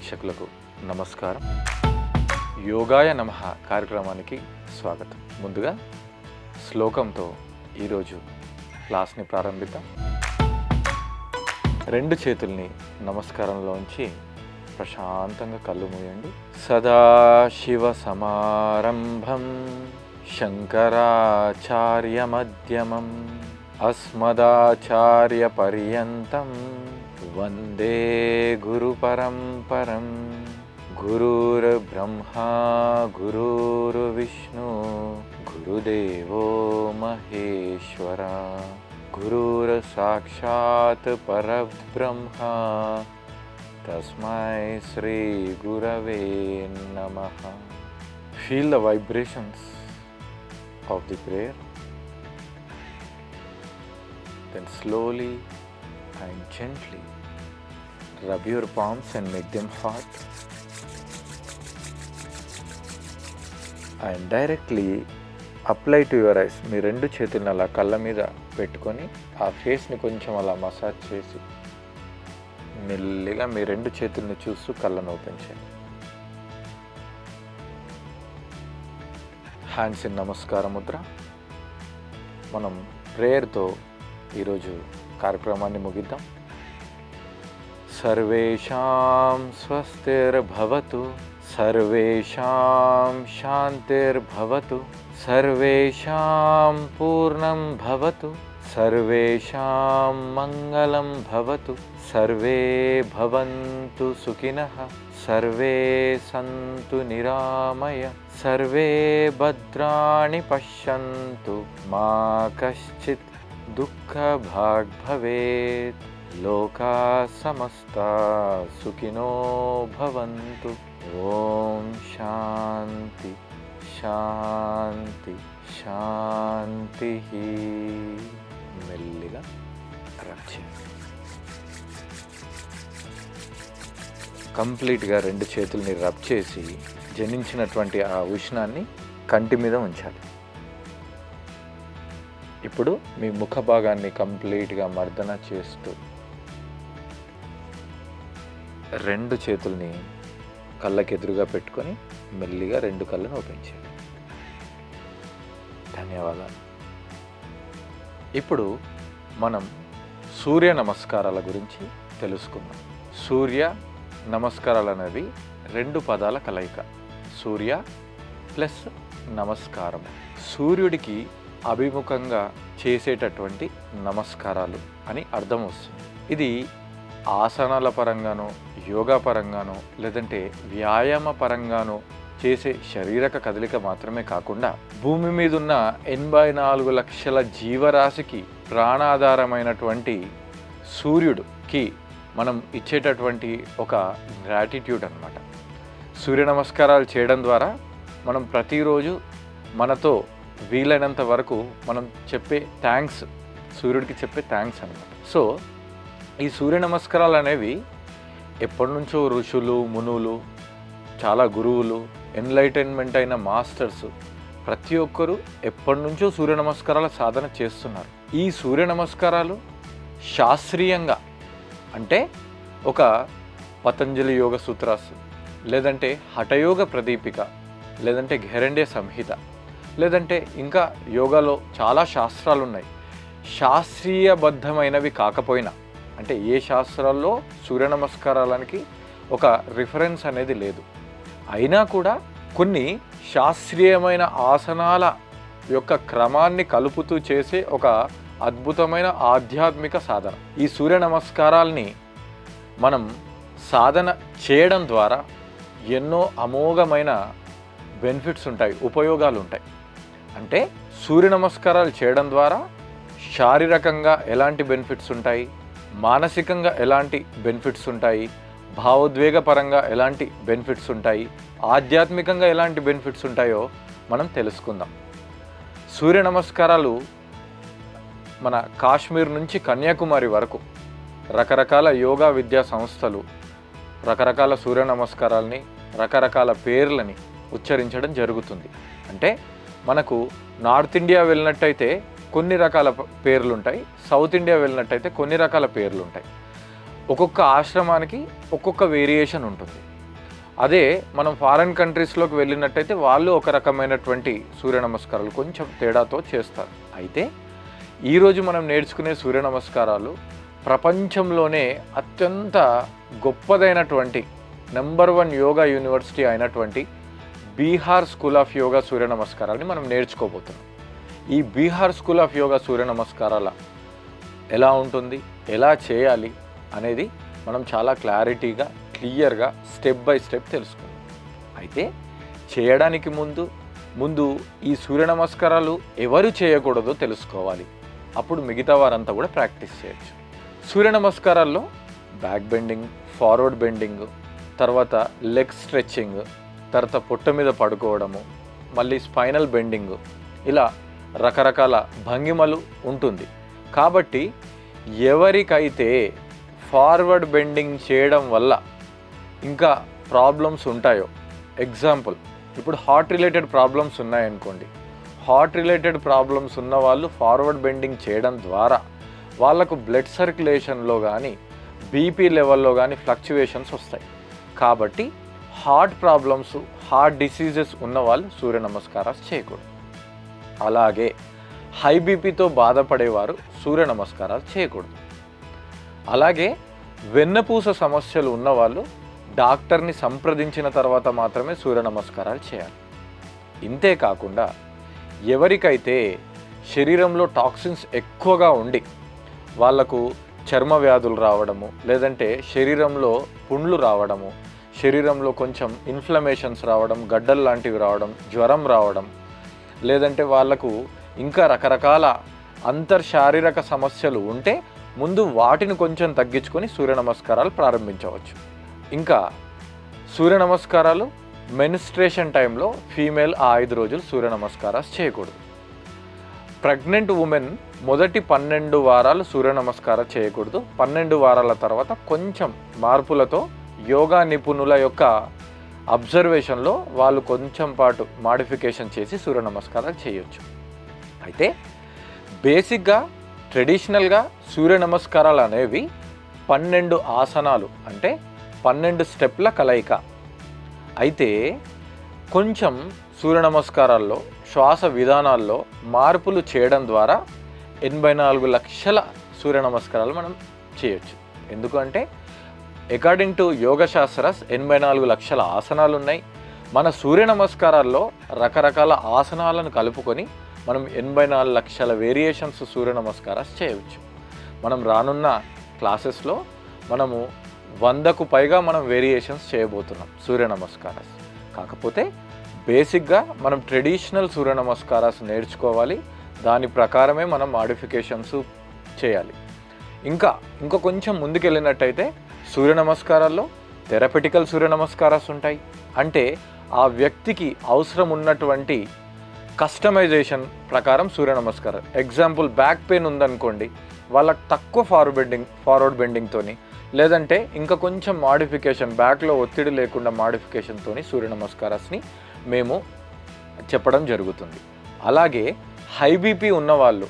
ప్రేక్షకులకు నమస్కారం. యోగాయ నమ కార్యక్రమానికి స్వాగతం. ముందుగా శ్లోకంతో ఈరోజు క్లాస్ని ప్రారంభిద్దాం. రెండు చేతుల్ని నమస్కారంలోంచి ప్రశాంతంగా కళ్ళు మూయండి. సదాశివ సమారంభం శంకరాచార్యమధ్యమం अस्मदाचार्यपर्यन्तं वन्दे गुरुपरम्परं गुरुर्ब्रह्मा गुरुर्विष्णु गुरुदेवो महेश्वरा गुरुर्साक्षात् परब्रह्मा तस्मै श्रीगुरवे नमः feel the vibrations of the prayer then slowly and gently rub your palms and make them hot. And directly apply to your eyes మీ రెండు చేతులను అలా కళ్ళ మీద పెట్టుకొని ఆ ఫేస్ని కొంచెం అలా మసాజ్ చేసి మెల్లిగా మీ రెండు చేతుల్ని చూస్తూ కళ్ళను ఓపెన్ చేయండి. హ్యాండ్స్ ఇన్ నమస్కార ముద్ర మనం ప్రేయర్తో ఈరోజు కార్యక్రమాన్ని ముగిద్దాం. సర్వేషాం స్వస్తిర్భవతు సర్వేషాం శాంతిర్భవతు సర్వేషాం పూర్ణం భవతు సర్వేషాం మంగళం భవతు సర్వే భవంతు సుఖినః సర్వే సంతు నిరామయ సర్వే భద్రాణి పశ్యంతు మా కశ్చిత్ దుఃఖభాగ్ భవేత్ లోకా సమస్త సుఖినో భవంతు ఓం శాంతి శాంతి శాంతి మెల్లిగా రక్ష కంప్లీట్గా రెండు చేతుల్ని రబ్ చేసి జనించినటువంటి ఆ ఉష్ణాన్ని కంటి మీద ఉంచాలి. ఇప్పుడు మీ ముఖ భాగాన్ని కంప్లీట్గా మర్దన చేస్తూ రెండు చేతుల్ని కళ్ళకి ఎదురుగా పెట్టుకొని మెల్లిగా రెండు కళ్ళను ఓపెన్ చేయండి. ధన్యవాదాలు. ఇప్పుడు మనం సూర్య నమస్కారాల గురించి తెలుసుకుందాం. సూర్య నమస్కారాలు అనేవి రెండు పదాల కలయిక. సూర్య ప్లస్ నమస్కారం. సూర్యుడికి అభిముఖంగా చేసేటటువంటి నమస్కారాలు అని అర్థం వస్తుంది. ఇది ఆసనాల పరంగానో యోగా పరంగానో లేదంటే వ్యాయామ పరంగానో చేసే శారీరక కదలిక మాత్రమే కాకుండా భూమి మీద ఉన్న ఎనభై నాలుగు లక్షల జీవరాశికి ప్రాణాధారమైనటువంటి సూర్యుడికి మనం ఇచ్చేటటువంటి ఒక గ్రాటిట్యూడ్ అనమాట సూర్య నమస్కారాలు చేయడం ద్వారా మనం ప్రతిరోజు మనతో వీలైనంత వరకు మనం చెప్పే థ్యాంక్స్ సూర్యుడికి చెప్పే థ్యాంక్స్ అనమాట సో ఈ సూర్య నమస్కారాలు అనేవి ఎప్పటి నుంచో ఋషులు మునులు చాలా గురువులు ఎన్లైటైన్మెంట్ అయిన మాస్టర్స్ ప్రతి ఒక్కరూ ఎప్పటి నుంచో సూర్య నమస్కారాల సాధన చేస్తున్నారు. ఈ సూర్య నమస్కారాలు శాస్త్రీయంగా అంటే ఒక పతంజలి యోగ సూత్రాస్ లేదంటే హఠయోగ ప్రదీపిక లేదంటే ఘెరండే సంహిత లేదంటే ఇంకా యోగాలో చాలా శాస్త్రాలు ఉన్నాయి శాస్త్రీయబద్ధమైనవి కాకపోయినా అంటే ఏ శాస్త్రాల్లో సూర్య నమస్కారాలకి ఒక రిఫరెన్స్ అనేది లేదు. అయినా కూడా కొన్ని శాస్త్రీయమైన ఆసనాల యొక్క క్రమాన్ని కలుపుతూ చేసే ఒక అద్భుతమైన ఆధ్యాత్మిక సాధన. ఈ సూర్య నమస్కారాల్ని మనం సాధన చేయడం ద్వారా ఎన్నో అమోఘమైన బెనిఫిట్స్ ఉంటాయి ఉపయోగాలు ఉంటాయి అంటే సూర్య నమస్కారాలు చేయడం ద్వారా శారీరకంగా ఎలాంటి బెనిఫిట్స్ ఉంటాయి? మానసికంగా ఎలాంటి బెనిఫిట్స్ ఉంటాయి? భావోద్వేగపరంగా ఎలాంటి బెనిఫిట్స్ ఉంటాయి? ఆధ్యాత్మికంగా ఎలాంటి బెనిఫిట్స్ ఉంటాయో మనం తెలుసుకుందాం. సూర్య నమస్కారాలు మన కాశ్మీర్ నుంచి కన్యాకుమారి వరకు రకరకాల యోగా విద్యా సంస్థలు రకరకాల సూర్య నమస్కారాలని రకరకాల పేర్లని ఉచ్చరించడం జరుగుతుంది. అంటే మనకు నార్త్ ఇండియా వెళ్ళినట్టయితే కొన్ని రకాల పేర్లు ఉంటాయి సౌత్ ఇండియా వెళ్ళినట్టయితే కొన్ని రకాల పేర్లు ఉంటాయి ఒక్కొక్క ఆశ్రమానికి ఒక్కొక్క వేరియేషన్ ఉంటుంది. అదే మనం ఫారెన్ కంట్రీస్లోకి వెళ్ళినట్టయితే వాళ్ళు ఒక రకమైనటువంటి సూర్య నమస్కారాలు కొంచెం తేడాతో చేస్తారు. అయితే ఈరోజు మనం నేర్చుకునే సూర్య నమస్కారాలు ప్రపంచంలోనే అత్యంత గొప్పదైనటువంటి నెంబర్ వన్ యోగా యూనివర్సిటీ అయినటువంటి బీహార్ స్కూల్ ఆఫ్ యోగా సూర్య నమస్కారాలని మనం నేర్చుకోబోతున్నాం. ఈ బీహార్ స్కూల్ ఆఫ్ యోగా సూర్య నమస్కారాల ఎలా ఉంటుంది ఎలా చేయాలి అనేది మనం చాలా క్లారిటీగా క్లియర్గా స్టెప్ బై స్టెప్ తెలుసుకుందాం. అయితే చేయడానికి ముందు ముందు ఈ సూర్య నమస్కారాలు ఎవరు చేయకూడదో తెలుసుకోవాలి. అప్పుడు మిగతా వారంతా కూడా ప్రాక్టీస్ చేయొచ్చు. సూర్య నమస్కారాల్లో బ్యాక్ బెండింగ్ ఫార్వర్డ్ బెండింగ్ తర్వాత లెగ్ స్ట్రెచ్చింగ్ తర్వాత పొట్ట మీద పడుకోవడము మళ్ళీ స్పైనల్ బెండింగ్ ఇలా రకరకాల భంగిమలు ఉంటుంది. కాబట్టి ఎవరికైతే ఫార్వర్డ్ బెండింగ్ చేయడం వల్ల ఇంకా ప్రాబ్లమ్స్ ఉంటాయో ఎగ్జాంపుల్ ఇప్పుడు హార్ట్ రిలేటెడ్ ప్రాబ్లమ్స్ ఉన్నాయనుకోండి. హార్ట్ రిలేటెడ్ ప్రాబ్లమ్స్ ఉన్న వాళ్ళు ఫార్వర్డ్ బెండింగ్ చేయడం ద్వారా వాళ్ళకు బ్లడ్ సర్క్యులేషన్లో కానీ బీపీ లెవెల్లో కానీ ఫ్లక్చువేషన్స్ వస్తాయి. కాబట్టి హార్ట్ ప్రాబ్లమ్స్ హార్ట్ డిసీజెస్ ఉన్న వాళ్ళు సూర్య నమస్కారాలు చేయకూడదు. అలాగే హై బీపీతో బాధపడేవారు సూర్య నమస్కారాలు చేయకూడదు. అలాగే వెన్నపూస సమస్యలు ఉన్నవాళ్ళు డాక్టర్ని సంప్రదించిన తర్వాత మాత్రమే సూర్య నమస్కారాలు చేయాలి. ఇంతే కాకుండా ఎవరికైతే శరీరంలో టాక్సిన్స్ ఎక్కువగా ఉండి వాళ్ళకు చర్మ వ్యాధులు రావడము లేదంటే శరీరంలో పుండ్లు రావడము శరీరంలో కొంచెం ఇన్ఫ్లమేషన్స్ రావడం గడ్డలు లాంటివి రావడం జ్వరం రావడం లేదంటే వాళ్ళకు ఇంకా రకరకాల అంతర్శారీరక సమస్యలు ఉంటే ముందు వాటిని కొంచెం తగ్గించుకొని సూర్య నమస్కారాలు ప్రారంభించవచ్చు. ఇంకా సూర్య నమస్కారాలు మెనిస్ట్రేషన్ టైంలో ఫీమేల్ ఆ ఐదు రోజులు సూర్య నమస్కారాలు చేయకూడదు. ప్రెగ్నెంట్ ఉమెన్ మొదటి పన్నెండు వారాలు సూర్య నమస్కారం చేయకూడదు. పన్నెండు వారాల తర్వాత కొంచెం మార్పులతో యోగా నిపుణుల యొక్క అబ్జర్వేషన్లో వాళ్ళు కొంచెం పాటు మాడిఫికేషన్ చేసి సూర్య నమస్కారాలు చేయొచ్చు. అయితే బేసిక్గా ట్రెడిషనల్గా సూర్య నమస్కారాలు అనేవి పన్నెండు ఆసనాలు అంటే పన్నెండు స్టెప్ల కలయిక. అయితే కొంచెం సూర్య నమస్కారాల్లో శ్వాస విధానాల్లో మార్పులు చేయడం ద్వారా ఎనభై నాలుగు లక్షల సూర్య నమస్కారాలు మనం చేయొచ్చు. ఎందుకంటే అకార్డింగ్ టు యోగ శాస్త్రస్ ఎనభై నాలుగు లక్షల ఆసనాలు ఉన్నాయి మన సూర్య నమస్కారాల్లో రకరకాల ఆసనాలను కలుపుకొని మనం ఎనభై నాలుగు లక్షల వేరియేషన్స్ సూర్య నమస్కారాలు చేయవచ్చు. మనం రానున్న క్లాసెస్లో మనము వందకు పైగా మనం వేరియేషన్స్ చేయబోతున్నాం సూర్య నమస్కారాస్ కాకపోతే బేసిక్గా మనం ట్రెడిషనల్ సూర్య నమస్కారాస్ నేర్చుకోవాలి. దాని ప్రకారమే మనం మాడిఫికేషన్స్ చేయాలి. ఇంకా ఇంకా కొంచెం ముందుకెళ్ళినట్టయితే సూర్య నమస్కారాల్లో థెరపెటికల్ సూర్య నమస్కారాస్ ఉంటాయి. అంటే ఆ వ్యక్తికి అవసరం ఉన్నటువంటి కస్టమైజేషన్ ప్రకారం సూర్య నమస్కారం. ఎగ్జాంపుల్ బ్యాక్ పెయిన్ ఉందనుకోండి వాళ్ళకి తక్కువ ఫార్వర్డ్ బెండింగ్ ఫార్వర్డ్ బెండింగ్తోని లేదంటే ఇంకా కొంచెం మాడిఫికేషన్ బ్యాక్లో ఒత్తిడి లేకుండా మాడిఫికేషన్తోని సూర్య నమస్కారాస్ని మేము చెప్పడం జరుగుతుంది. అలాగే హై బీపీ ఉన్నవాళ్ళు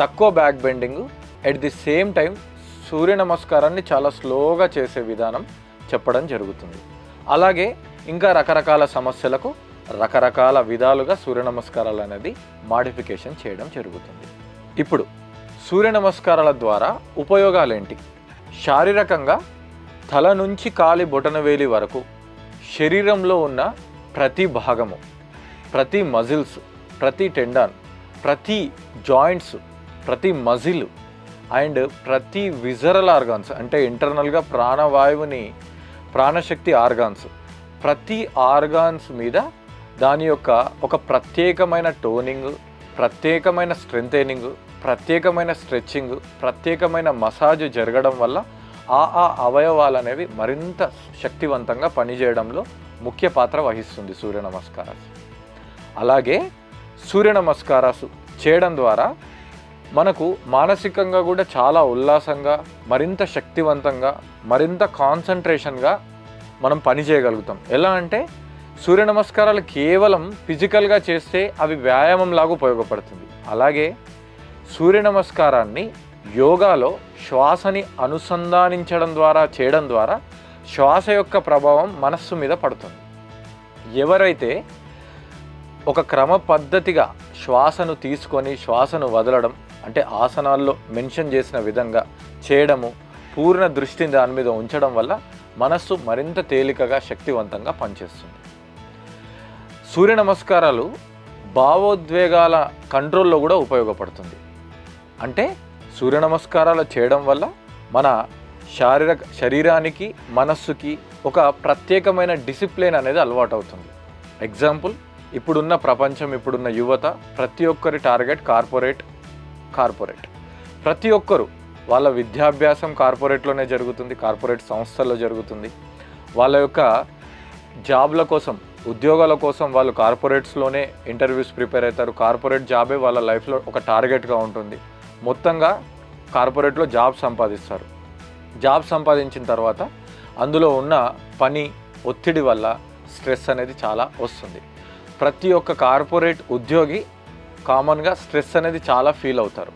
తక్కువ back bending at the same time సూర్య నమస్కారాన్ని చాలా స్లోగా చేసే విధానం చెప్పడం జరుగుతుంది. అలాగే ఇంకా రకరకాల సమస్యలకు రకరకాల విధాలుగా సూర్య నమస్కారాలు అనేది మాడిఫికేషన్ చేయడం జరుగుతుంది. ఇప్పుడు సూర్య నమస్కారాల ద్వారా ఉపయోగాలేంటి? శారీరకంగా తల నుంచి కాలి బొటనవేలి వరకు శరీరంలో ఉన్న ప్రతి భాగము ప్రతి మజిల్స్ ప్రతి టెండాన్ ప్రతి జాయింట్స్ ప్రతి మజిల్ అండ్ ప్రతి విజరల్ ఆర్గాన్స్ అంటే ఇంటర్నల్గా ప్రాణవాయువుని ప్రాణశక్తి ఆర్గాన్స్ ప్రతి ఆర్గాన్స్ మీద దాని యొక్క ఒక ప్రత్యేకమైన టోనింగ్ ప్రత్యేకమైన స్ట్రెంథెనింగ్ ప్రత్యేకమైన స్ట్రెచ్చింగ్ ప్రత్యేకమైన మసాజ్ జరగడం వల్ల ఆ ఆ అవయవాలు అనేవి మరింత శక్తివంతంగా పనిచేయడంలో ముఖ్య పాత్ర వహిస్తుంది సూర్య నమస్కారాలు. అలాగే సూర్య నమస్కారాలు చేయడం ద్వారా మనకు మానసికంగా కూడా చాలా ఉల్లాసంగా మరింత శక్తివంతంగా మరింత కాన్సన్ట్రేషన్గా మనం పని చేయగలుగుతాం. ఎలా అంటే సూర్య నమస్కారాలు కేవలం ఫిజికల్గా చేస్తే అవి వ్యాయామంలాగా ఉపయోగపడుతుంది. అలాగే సూర్య నమస్కారాన్ని యోగాలో శ్వాసని అనుసంధానించడం ద్వారా చేయడం ద్వారా శ్వాస యొక్క ప్రభావం మనస్సు మీద పడుతుంది. ఎవరైతే ఒక క్రమ పద్ధతిగా శ్వాసను తీసుకొని శ్వాసను వదలడం అంటే ఆసనాల్లో మెన్షన్ చేసిన విధంగా చేయడము పూర్ణ దృష్టిని దాని మీద ఉంచడం వల్ల మనస్సు మరింత తేలికగా శక్తివంతంగా పనిచేస్తుంది. సూర్య నమస్కారాలు భావోద్వేగాల కంట్రోల్లో కూడా ఉపయోగపడుతుంది. అంటే సూర్య నమస్కారాలు చేయడం వల్ల మన శారీరక శరీరానికి మనస్సుకి ఒక ప్రత్యేకమైన డిసిప్లిన్ అనేది అలవాటు అవుతుంది ఎగ్జాంపుల్ ఇప్పుడున్న ప్రపంచం ఇప్పుడున్న యువత ప్రతి ఒక్కరి టార్గెట్ కార్పొరేట్ కార్పొరేట్. ప్రతి ఒక్కరు వాళ్ళ విద్యాభ్యాసం కార్పొరేట్లోనే జరుగుతుంది కార్పొరేట్ సంస్థల్లో జరుగుతుంది. వాళ్ళ యొక్క జాబ్ల కోసం ఉద్యోగాల కోసం వాళ్ళు కార్పొరేట్స్లోనే ఇంటర్వ్యూస్ ప్రిపేర్ అవుతారు. కార్పొరేట్ జాబే వాళ్ళ లైఫ్లో ఒక టార్గెట్గా ఉంటుంది. మొత్తంగా కార్పొరేట్లో జాబ్ సంపాదిస్తారు. జాబ్ సంపాదించిన తర్వాత అందులో ఉన్న పని ఒత్తిడి వల్ల స్ట్రెస్ అనేది చాలా వస్తుంది. ప్రతి ఒక్క కార్పొరేట్ ఉద్యోగి కామన్గా స్ట్రెస్ అనేది చాలా ఫీల్ అవుతారు.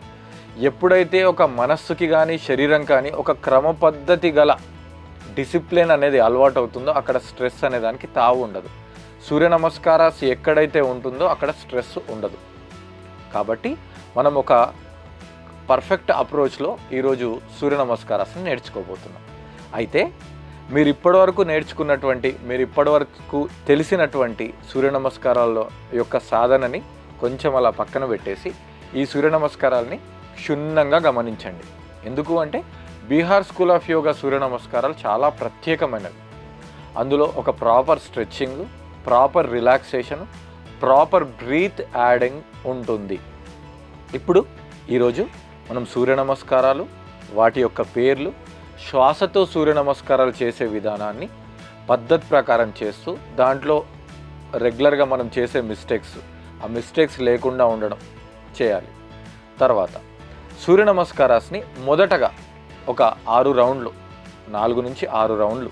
ఎప్పుడైతే ఒక మనస్సుకి కానీ శరీరం కానీ ఒక క్రమ పద్ధతి గల డిసిప్లిన్ అనేది అలవాటు అవుతుందో అక్కడ స్ట్రెస్ అనే దానికి తావు ఉండదు. సూర్య నమస్కారాస్ ఎక్కడైతే ఉంటుందో అక్కడ స్ట్రెస్ ఉండదు. కాబట్టి మనం ఒక పర్ఫెక్ట్ అప్రోచ్లో ఈరోజు సూర్య నమస్కారాన్ని నేర్చుకోబోతున్నాం. అయితే మీరు ఇప్పటివరకు నేర్చుకున్నటువంటి మీరు ఇప్పటివరకు తెలిసినటువంటి సూర్య నమస్కారాల యొక్క సాధనని కొంచెం అలా పక్కన పెట్టేసి ఈ సూర్య నమస్కారాలని క్షుణ్ణంగా గమనించండి. ఎందుకు అంటే బీహార్ స్కూల్ ఆఫ్ యోగా సూర్య నమస్కారాలు చాలా ప్రత్యేకమైనవి. అందులో ఒక proper stretching proper relaxation proper breath adding ఉంటుంది. ఇప్పుడు ఈరోజు మనం సూర్య నమస్కారాలు వాటి యొక్క పేర్లు శ్వాసతో సూర్య నమస్కారాలు చేసే విధానాన్ని పద్ధతి ప్రకారం చేస్తూ దాంట్లో రెగ్యులర్గా మనం చేసే మిస్టేక్స్ ఆ మిస్టేక్స్ లేకుండా ఉండడం చేయాలి. తర్వాత సూర్య నమస్కారాస్ని మొదటగా ఒక ఆరు రౌండ్లు నాలుగు నుంచి ఆరు రౌండ్లు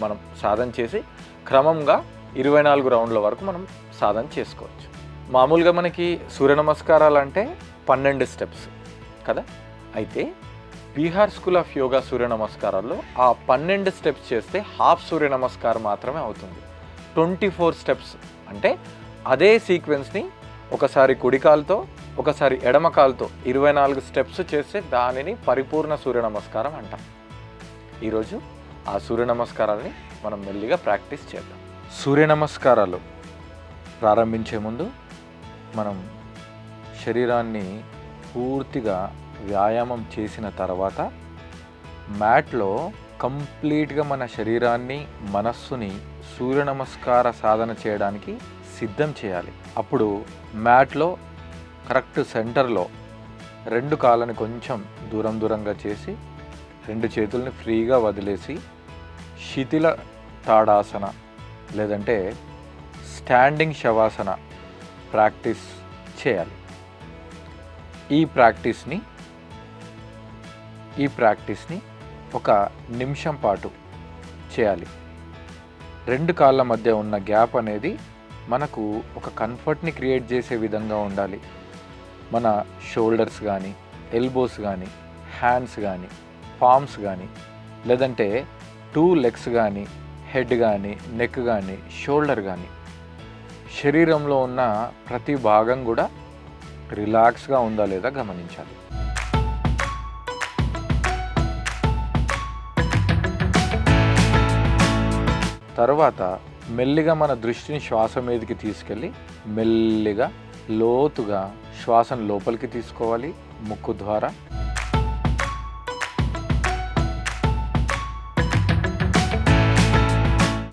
మనం సాధన చేసి క్రమంగా ఇరవై నాలుగు రౌండ్ల వరకు మనం సాధన చేసుకోవచ్చు. మామూలుగా మనకి సూర్య నమస్కారాలు అంటే పన్నెండు స్టెప్స్ కదా? అయితే బీహార్ స్కూల్ ఆఫ్ యోగా సూర్య నమస్కారాల్లో ఆ పన్నెండు స్టెప్స్ చేస్తే హాఫ్ సూర్య నమస్కారం మాత్రమే అవుతుంది. ట్వంటీ ఫోర్ స్టెప్స్ అంటే అదే సీక్వెన్స్ని ఒకసారి కుడికాలతో ఒకసారి ఎడమకాలతో ఇరవై నాలుగు స్టెప్స్ చేస్తే దానిని పరిపూర్ణ సూర్య నమస్కారం అంటాం. ఈరోజు ఆ సూర్య నమస్కారాలని మనం మెల్లిగా ప్రాక్టీస్ చేద్దాం. సూర్య నమస్కారాలు ప్రారంభించే ముందు మనం శరీరాన్ని పూర్తిగా వ్యాయామం చేసిన తర్వాత మ్యాట్లో కంప్లీట్గా మన శరీరాన్ని మనస్సుని సూర్య నమస్కార సాధన చేయడానికి సిద్ధం చేయాలి. అప్పుడు మ్యాట్లో కరెక్ట్ సెంటర్లో రెండు కాళ్ళని కొంచెం దూరం దూరంగా చేసి రెండు చేతుల్ని ఫ్రీగా వదిలేసి శిథిల తాడాసన లేదంటే స్టాండింగ్ శవాసన ప్రాక్టీస్ చేయాలి. ఈ ప్రాక్టీస్ని ఈ ప్రాక్టీస్ని ఒక నిమిషం పాటు చేయాలి. రెండు కాళ్ళ మధ్య ఉన్న గ్యాప్ అనేది మనకు ఒక కంఫర్ట్ని క్రియేట్ చేసే విధంగా ఉండాలి. మన షోల్డర్స్ కానీ ఎల్బోస్ కానీ హ్యాండ్స్ కానీ పామ్స్ కానీ లేదంటే టూ లెగ్స్ కానీ హెడ్ కానీ నెక్ కానీ షోల్డర్ కానీ శరీరంలో ఉన్న ప్రతి భాగం కూడా రిలాక్స్గా ఉందా లేదా గమనించాలి. తర్వాత మెల్లిగా మన దృష్టిని శ్వాస మీదకి తీసుకెళ్ళి మెల్లిగా లోతుగా శ్వాసను లోపలికి తీసుకోవాలి ముక్కు ద్వారా.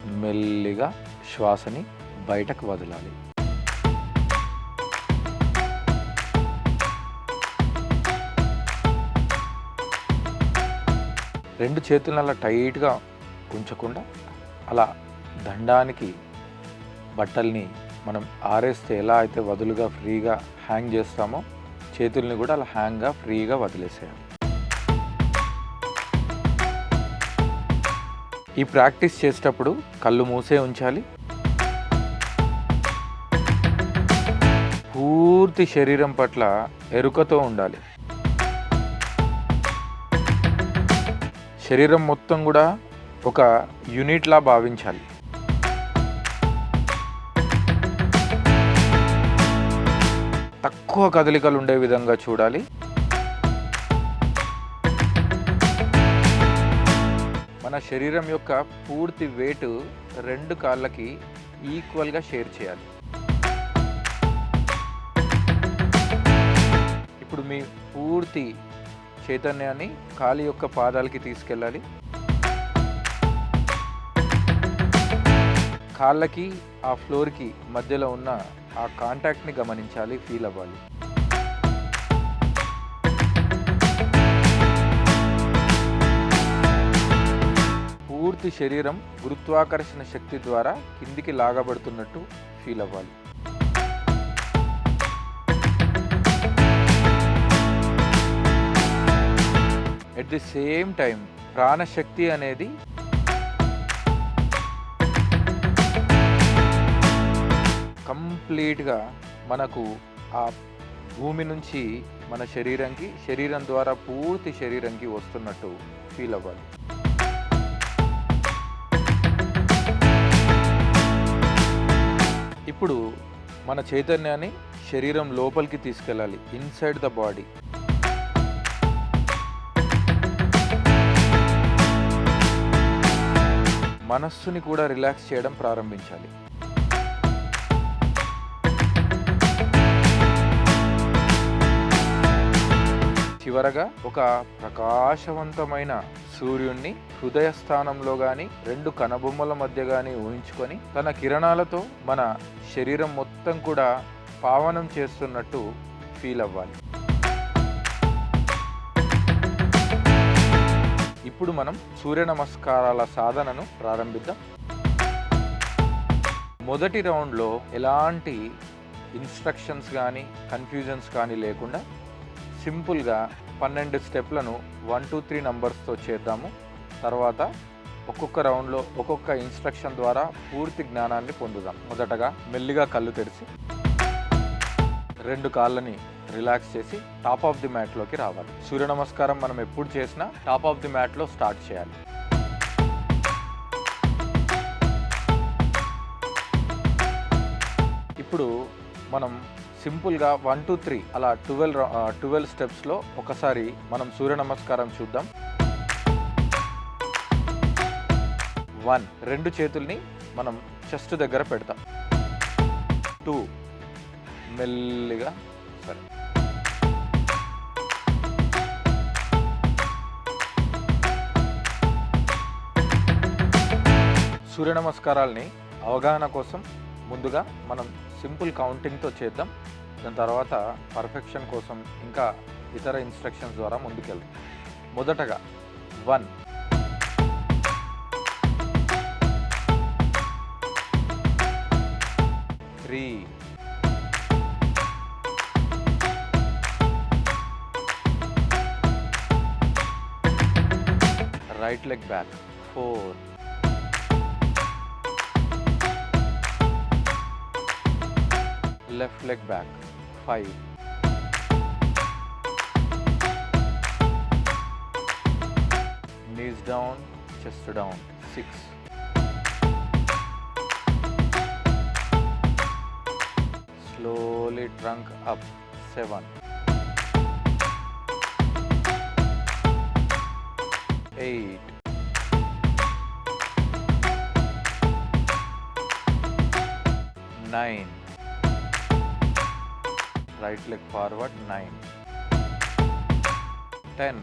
మెల్లిగా శ్వాసని బయటకు వదలాలి. రెండు చేతులను అలా టైట్గా ఉంచకుండా అలా దండానికి బట్టల్ని మనం ఆరేస్తే ఎలా అయితే వదులుగా ఫ్రీగా హ్యాంగ్ చేస్తామో చేతుల్ని కూడా అలా హ్యాంగ్గా ఫ్రీగా వదిలేసేయాలి. ఈ ప్రాక్టీస్ చేసేటప్పుడు కళ్ళు మూసే ఉంచాలి. పూర్తి శరీరం పట్ల ఎరుకతో ఉండాలి. శరీరం మొత్తం కూడా ఒక యూనిట్లా భావించాలి. తక్కువ కదలికలు ఉండే విధంగా చూడాలి. మన శరీరం యొక్క పూర్తి వెయిట్ రెండు కాళ్ళకి ఈక్వల్గా షేర్ చేయాలి. ఇప్పుడు మీ పూర్తి చైతన్యాన్ని కాలి యొక్క పాదాలకి తీసుకెళ్ళాలి. కాళ్ళకి ఆ ఫ్లోర్కి మధ్యలో ఉన్న ఆ కాంటాక్ట్ని గమనించాలి ఫీల్ అవ్వాలి. పూర్తి శరీరం గురుత్వాకర్షణ శక్తి ద్వారా కిందికి లాగబడుతున్నట్టు ఫీల్ అవ్వాలి. ఎట్ ది సేమ్ టైం ప్రాణశక్తి అనేది కంప్లీట్గా మనకు ఆ భూమి నుంచి మన శరీరంకి శరీరం ద్వారా పూర్తి శరీరంకి వస్తున్నట్టు ఫీల్ అవ్వాలి. ఇప్పుడు మన చైతన్యాన్ని శరీరం లోపలికి తీసుకెళ్ళాలి ఇన్సైడ్ ద బాడీ మనస్సుని కూడా రిలాక్స్ చేయడం ప్రారంభించాలి. చివరగా ఒక ప్రకాశవంతమైన సూర్యుణ్ణి హృదయ స్థానంలో కానీ రెండు కనబొమ్మల మధ్య కానీ ఊహించుకొని తన కిరణాలతో మన శరీరం మొత్తం కూడా పావనం చేస్తున్నట్టు ఫీల్ అవ్వాలి. ఇప్పుడు మనం సూర్య నమస్కారాల సాధనను ప్రారంభిద్దాం. మొదటి రౌండ్లో ఎలాంటి ఇన్స్ట్రక్షన్స్ కానీ కన్ఫ్యూజన్స్ కానీ లేకుండా సింపుల్గా పన్నెండు స్టెప్లను వన్ టూ త్రీ నంబర్స్తో చేద్దాము. తర్వాత ఒక్కొక్క రౌండ్లో ఒక్కొక్క ఇన్స్ట్రక్షన్ ద్వారా పూర్తి జ్ఞానాన్ని పొందుదాం. మొదటగా మెల్లిగా కళ్ళు తెరిచి రెండు కాళ్ళని రిలాక్స్ చేసి టాప్ ఆఫ్ ది మ్యాట్లోకి రావాలి. సూర్య నమస్కారం మనం ఎప్పుడు చేసినా టాప్ ఆఫ్ ది మ్యాట్లో స్టార్ట్ చేయాలి. ఇప్పుడు మనం సింపుల్గా వన్ టూ త్రీ అలా ట్వెల్వ్ ట్వెల్వ్ స్టెప్స్లో ఒకసారి మనం సూర్య నమస్కారం చూద్దాం. వన్ రెండు చేతుల్ని మనం చెస్ట్ దగ్గర పెడతాం. టూ మెల్లిగా సరే. సూర్య నమస్కారాల్ని అవగాహన కోసం ముందుగా మనం సింపుల్ కౌంటింగ్తో చేద్దాం. దాని తర్వాత పర్ఫెక్షన్ కోసం ఇంకా ఇతర ఇన్స్ట్రక్షన్స్ ద్వారా ముందుకెళ్దాం. మొదటగా one. Three. Right leg back. Four. Left leg back. Five. Knees down, chest down. Six. Slowly trunk up. Seven. Eight. Nine. Right leg forward 9 10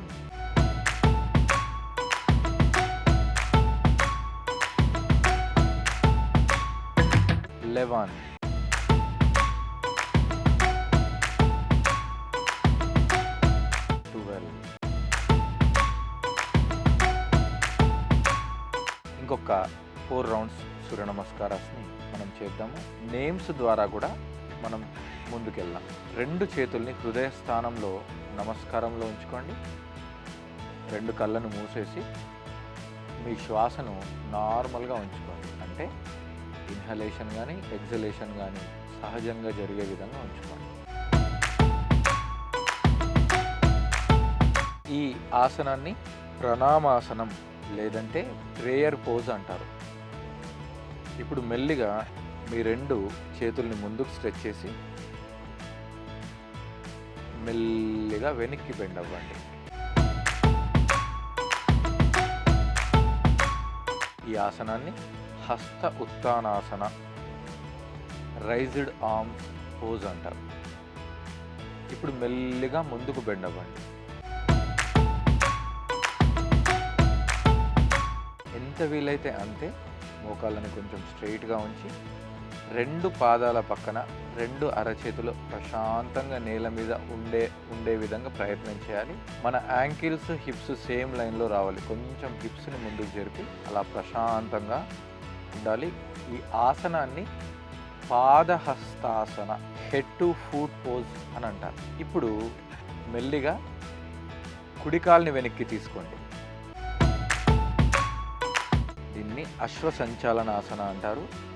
11 12 ఇంకొక ఫోర్ రౌండ్స్ సూర్య నమస్కారాస్ని మనం చేద్దాము. నేమ్స్ ద్వారా కూడా మనం ముందుకెళ్దాం. రెండు చేతుల్ని హృదయ స్థానంలో నమస్కారంలో ఉంచుకోండి. రెండు కళ్ళను మూసేసి మీ శ్వాసను నార్మల్గా ఉంచుకోండి. అంటే ఇన్హలేషన్ కానీ ఎగ్జలేషన్ కానీ సహజంగా జరిగే విధంగా ఉంచుకోండి. ఈ ఆసనాన్ని ప్రణామాసనం లేదంటే ప్రేయర్ పోజ్ అంటారు. ఇప్పుడు మెల్లిగా మీ రెండు చేతుల్ని ముందుకు స్ట్రెచ్ చేసి మెల్లిగా వెనక్కి బెండ్ అవ్వండి. ఈ ఆసనాన్ని హస్త ఉత్తానాసన రైజ్డ్ ఆర్మ్ పోజ్ అంటారు. ఇప్పుడు మెల్లిగా ముందుకు బెండ్ అవ్వండి. ఎంత వీలైతే అంతే మోకాళ్ళని కొంచెం స్ట్రైట్గా ఉంచి రెండు పాదాల పక్కన రెండు అరచేతులు ప్రశాంతంగా నేల మీద ఉండే ఉండే విధంగా ప్రయత్నం చేయాలి. మన యాంకిల్స్ హిప్స్ సేమ్ లైన్లో రావాలి. కొంచెం హిప్స్ని ముందుకు జరిపి అలా ప్రశాంతంగా ఉండాలి. ఈ ఆసనాన్ని పాదహస్తాసన హెడ్ టు ఫుట్ పోజ్ అని అంటారు. ఇప్పుడు మెల్లిగా కుడికాల్ని వెనక్కి తీసుకోండి. దీన్ని అశ్వ సంచాలనాసన అంటారు.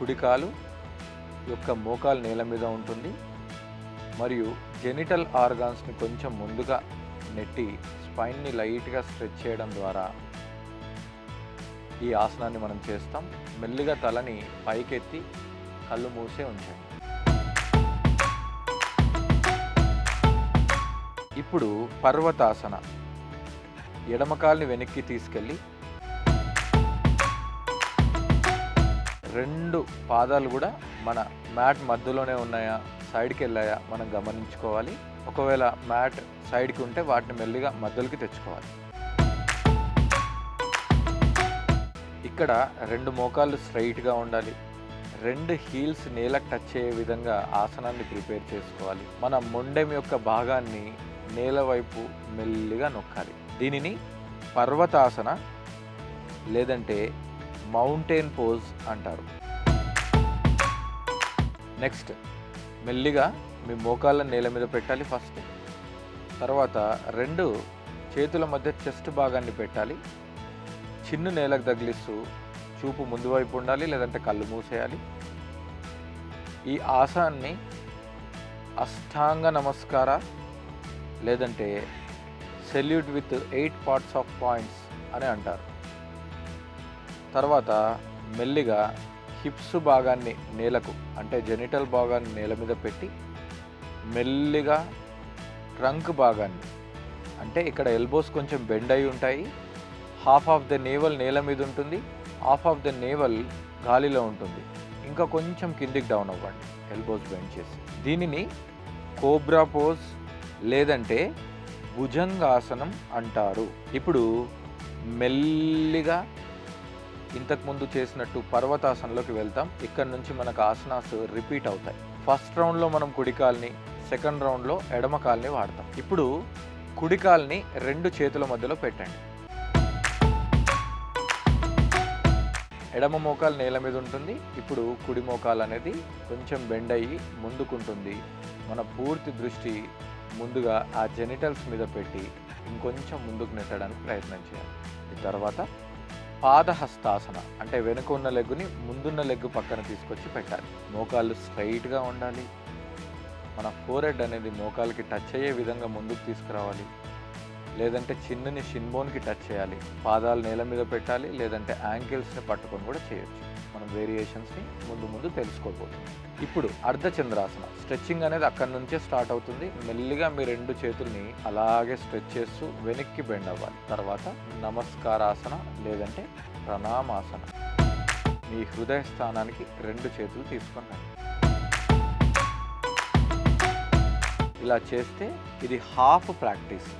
కుడికాలు యొక్క మోకాలు నేల మీద ఉంటుంది. మరియు జెనిటల్ ఆర్గాన్స్ని కొంచెం ముందుగా నెట్టి స్పైన్ని లైట్గా స్ట్రెచ్ చేయడం ద్వారా ఈ ఆసనాన్ని మనం చేస్తాం. మెల్లిగా తలని పైకెత్తి కళ్ళు మూసే ఉంచండి. ఇప్పుడు పర్వతాసన. ఎడమకాల్ని వెనక్కి తీసుకెళ్ళి రెండు పాదాలు కూడా మన మ్యాట్ మధ్యలోనే ఉన్నాయా సైడ్కి వెళ్ళాయా మనం గమనించుకోవాలి. ఒకవేళ మ్యాట్ సైడ్కి ఉంటే వాటిని మెల్లిగా మధ్యలోకి తెచ్చుకోవాలి. ఇక్కడ రెండు మోకాళ్ళు స్ట్రైట్గా ఉండాలి. రెండు హీల్స్ నేలకు టచ్ అయ్యే విధంగా ఆసనాన్ని ప్రిపేర్ చేసుకోవాలి. మన మొండెం యొక్క భాగాన్ని నేల వైపు మెల్లిగా నొక్కాలి. దీనిని పర్వతాసన లేదంటే మౌంటైన్ పోజ్ అంటారు. నెక్స్ట్ మెల్లిగా మీ మోకాళ్ళ నేల మీద పెట్టాలి ఫస్ట్. తర్వాత రెండు చేతుల మధ్య చెస్ట్ భాగాన్ని పెట్టాలి. చిన్ను నేలకు తగిలిస్తూ చూపు ముందు వైపు ఉండాలి లేదంటే కళ్ళు మూసేయాలి. ఈ ఆసనాన్ని అష్టాంగ నమస్కార లేదంటే salute with eight parts of points అని అంటారు. తర్వాత మెల్లిగా హిప్స్ భాగాన్ని నేలకు అంటే జెనిటల్ భాగాన్ని నేల మీద పెట్టి మెల్లిగా ట్రంక్ భాగాన్ని అంటే ఇక్కడ ఎల్బోస్ కొంచెం బెండ్ అయి ఉంటాయి. హాఫ్ ఆఫ్ ద నేవల్ నేల మీద ఉంటుంది హాఫ్ ఆఫ్ ద నేవల్ గాలిలో ఉంటుంది. ఇంకా కొంచెం కిందికి డౌన్ అవ్వండి ఎల్బోస్ బెండ్ చేసి. దీనిని కోబ్రా పోజ్ లేదంటే భుజంగాసనం అంటారు. ఇప్పుడు మెల్లిగా ఇంతకుముందు చేసినట్టు పర్వతాసనంలోకి వెళ్తాం. ఇక్కడ నుంచి మనకు ఆసనాస్ రిపీట్ అవుతాయి. ఫస్ట్ రౌండ్లో మనం కుడికాల్ని సెకండ్ రౌండ్లో ఎడమ కాల్ని వాడతాం. ఇప్పుడు కుడికాల్ని రెండు చేతుల మధ్యలో పెట్టండి. ఎడమ మోకాలు నేల మీద ఉంటుంది. ఇప్పుడు కుడి మోకాలు అనేది కొంచెం బెండ్ అయ్యి ముందుకుంటుంది. మన పూర్తి దృష్టి ముందుగా ఆ జెనిటల్స్ మీద పెట్టి ఇంకొంచెం ముందుకు నెట్టడానికి ప్రయత్నం చేయాలి. తర్వాత పాదహస్తాసన అంటే వెనుక ఉన్న లెగ్గుని ముందున్న లెగ్గు పక్కన తీసుకొచ్చి పెట్టాలి. మోకాళ్ళు స్ట్రైట్గా ఉండాలి. మన ఫోరెడ్ అనేది మోకాలకి టచ్ అయ్యే విధంగా ముందుకు తీసుకురావాలి. లేదంటే చిన్నని షిన్బోన్కి టచ్ చేయాలి. పాదాలు నేల మీద పెట్టాలి లేదంటే యాంకిల్స్ని పట్టుకొని కూడా చేయొచ్చు. మనం వేరియేషన్స్ని ముందు ముందు తెలుసుకోబోతున్నాం ఇప్పుడు అర్ధచంద్రాసన స్ట్రెచ్చింగ్ అనేది అక్కడి నుంచే స్టార్ట్ అవుతుంది. మెల్లిగా మీ రెండు చేతుల్ని అలాగే స్ట్రెచ్ చేస్తూ వెనక్కి బెండ్ అవ్వాలి. తర్వాత నమస్కారాసన లేదంటే ప్రణామాసన. మీ హృదయ స్థానానికి రెండు చేతులు తీసుకున్నాను ఇలా చేస్తే ఇది హాఫ్ ప్రాక్టీస్